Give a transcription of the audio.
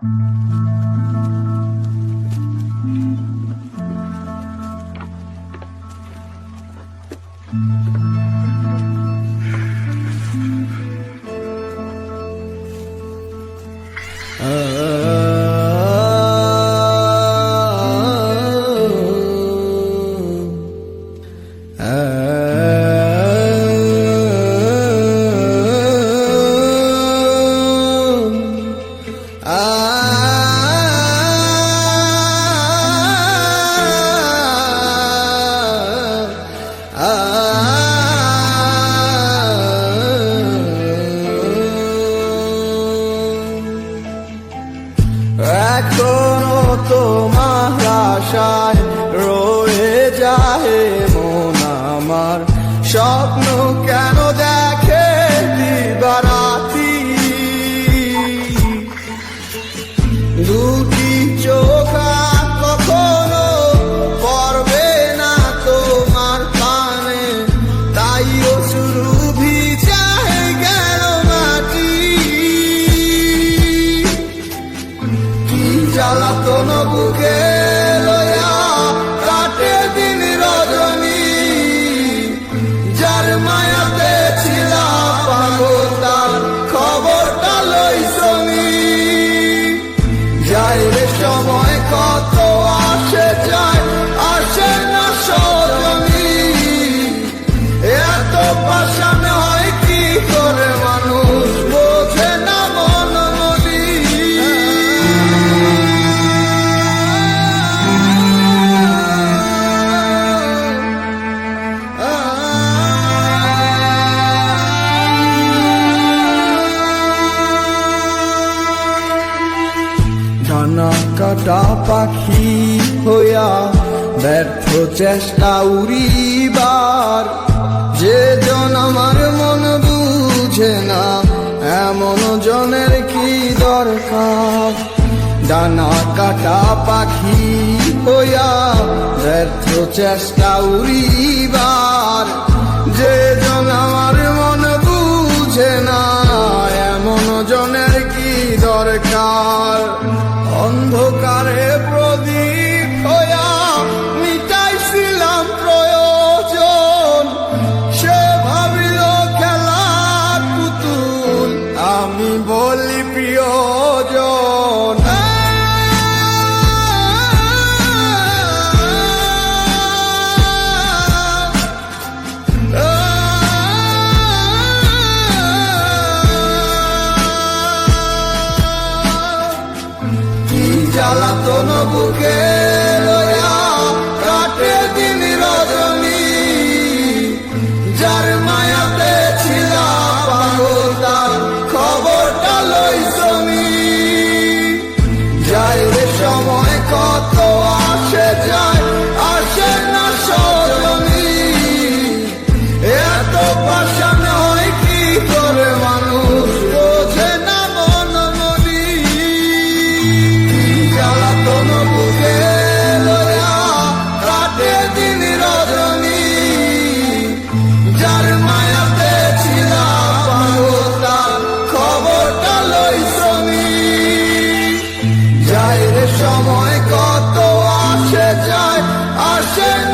아, 아. এখনও তোমার আশায় রয়ে যায় মন আমার। স্বপ্ন কেন দেখে mujer. কাটা পাখি হইয়া ব্যর্থ চেষ্টা উড়িবার। যে জন আমার মন বুঝে না, এমন জনের কি দরকার? ডানা কাটা পাখি হইয়া ব্যর্থ চেষ্টা উড়িবার। যে জন আমার মন বুঝে না, এমন জনের কি দরকার? অন্ধকারে প্রদীপ Okay. আলোই সময় কত আসে যায় আসে